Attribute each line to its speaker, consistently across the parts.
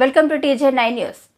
Speaker 1: Welcome to TJ 9 News.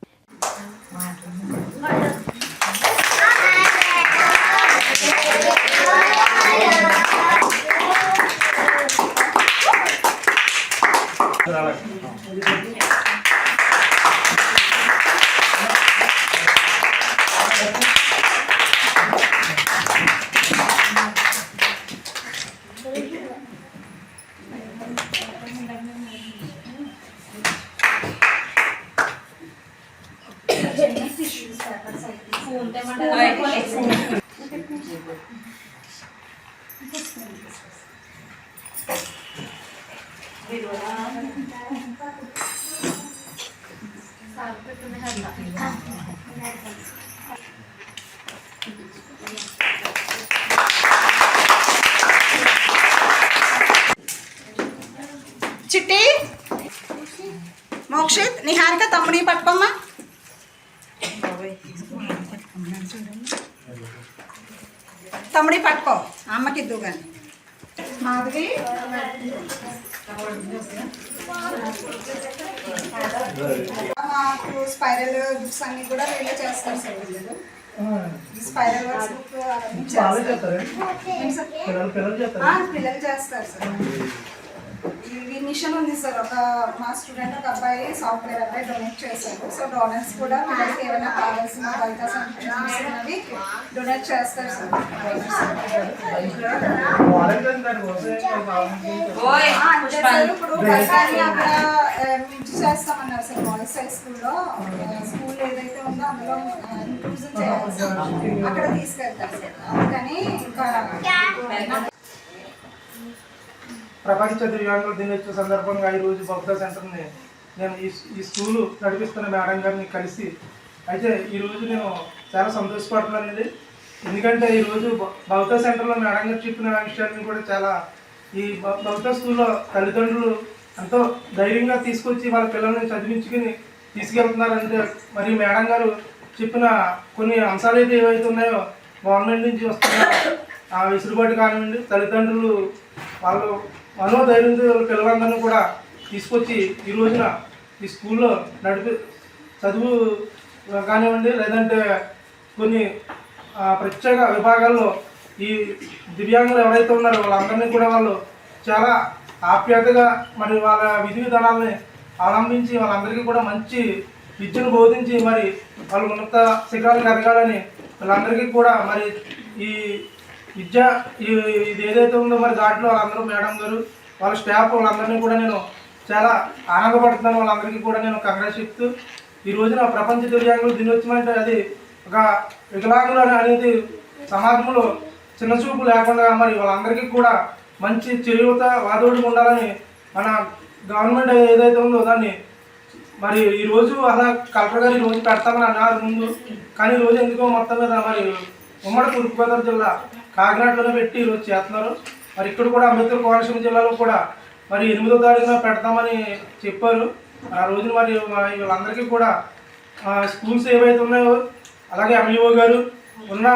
Speaker 2: చిట్టి మోక్షిత్ నిహారిక తమ్ముడి పట్టుకోమ్మా. తమ్ముడి పట్టుకో. అమ్మకి ఇద్దు కానీ. మాధవి? మాకు స్పైరల్ బుక్స్ అన్ని కూడా వీళ్ళే చేస్తారు సార్ వీళ్ళు. స్పైరల్?
Speaker 3: పిల్లలు చేస్తారు.
Speaker 2: సార్? ఈ మిషన్ ఉంది సార్. ఒక మా స్టూడెంట్ ఒక అబ్బాయి సాఫ్ట్వేర్ అబ్బాయి డొనేట్ చేశారు. సో డోనర్స్ కూడా పిల్లలకి ఏమైనా కావాల్సిన ఉన్నవి డొనేట్ చేస్తారు. సార్ ఇప్పుడు ప్రసారి అక్కడ చేస్తామన్నారు సార్ బాయ్స్ హై స్కూల్లో స్కూల్ ఏదైతే ఉందో అందులో ఇంక్లూజన్ చేయాలి సార్. అక్కడ తీసుకెళ్తారు సార్. అందుకని ఇంకా
Speaker 3: ప్రపంచ దివ్యాంగుల దినోత్సవ సందర్భంగా ఈ రోజు బౌద్ధ సెంటర్ని నేను ఈ ఈ స్కూలు నడిపిస్తున్న మేడం గారిని కలిసి అయితే ఈరోజు నేను చాలా సంతోషపడుతున్నానండి ఎందుకంటే ఈరోజు భౌత బౌద్ధ సెంటర్లో మేడం గారు చెప్పిన విషయాన్ని కూడా చాలా ఈ బ- బౌద్ధ స్కూల్లో తల్లిదండ్రులు ఎంతో ధైర్యంగా తీసుకొచ్చి వాళ్ళ పిల్లల్ని చదివించుకుని తీసుకెళ్తున్నారంటే మరి మేడం గారు చెప్పిన కొన్ని అంశాలు అయితే ఏవైతే ఉన్నాయో గవర్నమెంట్ నుంచి వస్తున్న ఆ విసులుబాటు కానివ్వండి తల్లిదండ్రులు వాళ్ళు మనోధైర్యంతో పిల్లలందరినీ కూడా తీసుకొచ్చి ఈ రోజున ఈ స్కూల్లో నడిపి చదువు కానివ్వండి లేదంటే కొన్ని ప్రత్యేక విభాగాల్లో ఈ దివ్యాంగులు ఎవరైతే ఉన్నారో వాళ్ళందరినీ కూడా వాళ్ళు చాలా ఆప్యాయతగా మరి వాళ్ళ విధి విధానాలని అవలంబించి వాళ్ళందరికీ కూడా మంచి విద్యను బోధించి మరి వాళ్ళు ఉన్నత శిఖరాలకు ఎదగాలని వాళ్ళందరికీ కూడా మరి ఈ విద్య ఇది ఏదైతే ఉందో మరి దాంట్లో వాళ్ళందరూ మేడం గారు వాళ్ళ స్టాఫ్ వాళ్ళందరినీ కూడా నేను చాలా ఆనందపడుతున్నాను. వాళ్ళందరికీ కూడా నేను కంగ్రెస్ చెప్తూ ఈ రోజున ప్రపంచ దివ్యాంగుల దినోత్సవం అంటే అది ఒక వికలాంగులు అనేది సమాజంలో చిన్న చూపు లేకుండా మరి వాళ్ళందరికీ కూడా మంచి చేయూత వాదోడుగా ఉండాలని మన గవర్నమెంట్ ఏదైతే ఉందో దాన్ని మరి ఈరోజు అలా కలెక్టర్ గారు ఈ రోజు పెడతామని అన్నారు ముందు. కానీ ఈరోజు రోజు ఎందుకో మొత్తం మీద మరి ఉమ్మడి తూర్పుగోదావరి జిల్లా కాకినాడలోనే పెట్టి ఈ రోజు చేస్తున్నారు. మరి ఇక్కడ కూడా అంబేద్కర్ కోనసీమ జిల్లాలో కూడా మరి ఎనిమిదో తారీఖున పెడతామని చెప్పారు. ఆ రోజున మరి వీళ్ళందరికీ కూడా స్కూల్స్ ఏవైతే ఉన్నాయో అలాగే ఎంఈఓ గారు ఉన్న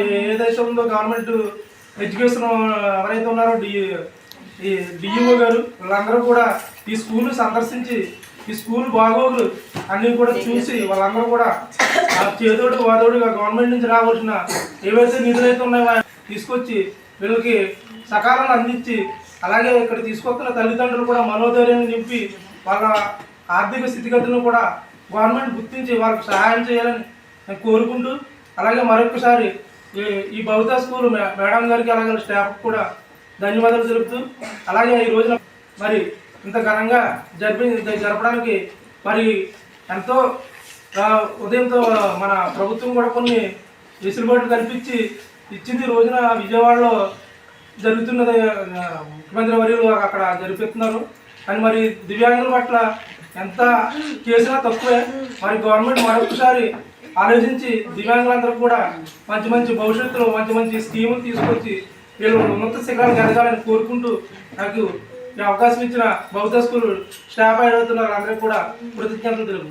Speaker 3: ఏ- ఏదైతే ఉందో గవర్నమెంట్ ఎడ్యుకేషన్ ఎవరైతే ఉన్నారో డి ఈ డిఈఓ గారు వీళ్ళందరూ కూడా ఈ స్కూల్ సందర్శించి ఈ స్కూల్ బాగోగులు అన్నీ కూడా చూసి వాళ్ళందరూ కూడా చేదోడు వాదోడుగా గవర్నమెంట్ నుంచి రావాల్సిన ఏవైతే నిధులు అయితే ఉన్నాయో తీసుకొచ్చి వీళ్ళకి సకాలంలో అందించి అలాగే ఇక్కడ తీసుకొస్తున్న తల్లిదండ్రులు కూడా మనోధైర్యాన్ని నింపి వాళ్ళ ఆర్థిక స్థితిగతులను కూడా గవర్నమెంట్ గుర్తించి వాళ్ళకు సహాయం చేయాలని నేను కోరుకుంటూ అలాగే మరొకసారి ఈ ఈ స్కూల్ మే- మేడం గారికి అలాగే స్టాఫ్ కూడా ధన్యవాదాలు తెలుపుతూ అలాగే ఈ రోజున మరి ఇంత ఘనంగా జరిపి జరపడానికి మరి ఎంతో ఉదయంతో మన ప్రభుత్వం కూడా కొన్ని వెసులుబాట్లు కల్పించి ఇచ్చింది ఈ రోజున విజయవాడలో జరుగుతున్నది ముఖ్యమంత్రి వర్యులు అక్కడ జరిపిస్తున్నారు. కానీ మరి దివ్యాంగుల పట్ల ఎంత చేసినా తక్కువే. మరి గవర్నమెంట్ మరొకసారి ఆలోచించి దివ్యాంగులందరూ కూడా మంచి మంచి భవిష్యత్తులో మంచి మంచి స్కీములు తీసుకొచ్చి వీళ్ళు ఉన్నత శిఖరాలకు ఎదగాలని కోరుకుంటూ నాకు ఈ అవకాశం ఇచ్చిన బౌద్ధ స్కూల్ స్టాఫ్ అయిన అందరికీ కూడా కృతజ్ఞతలు తెలుపుకుంటున్నాను.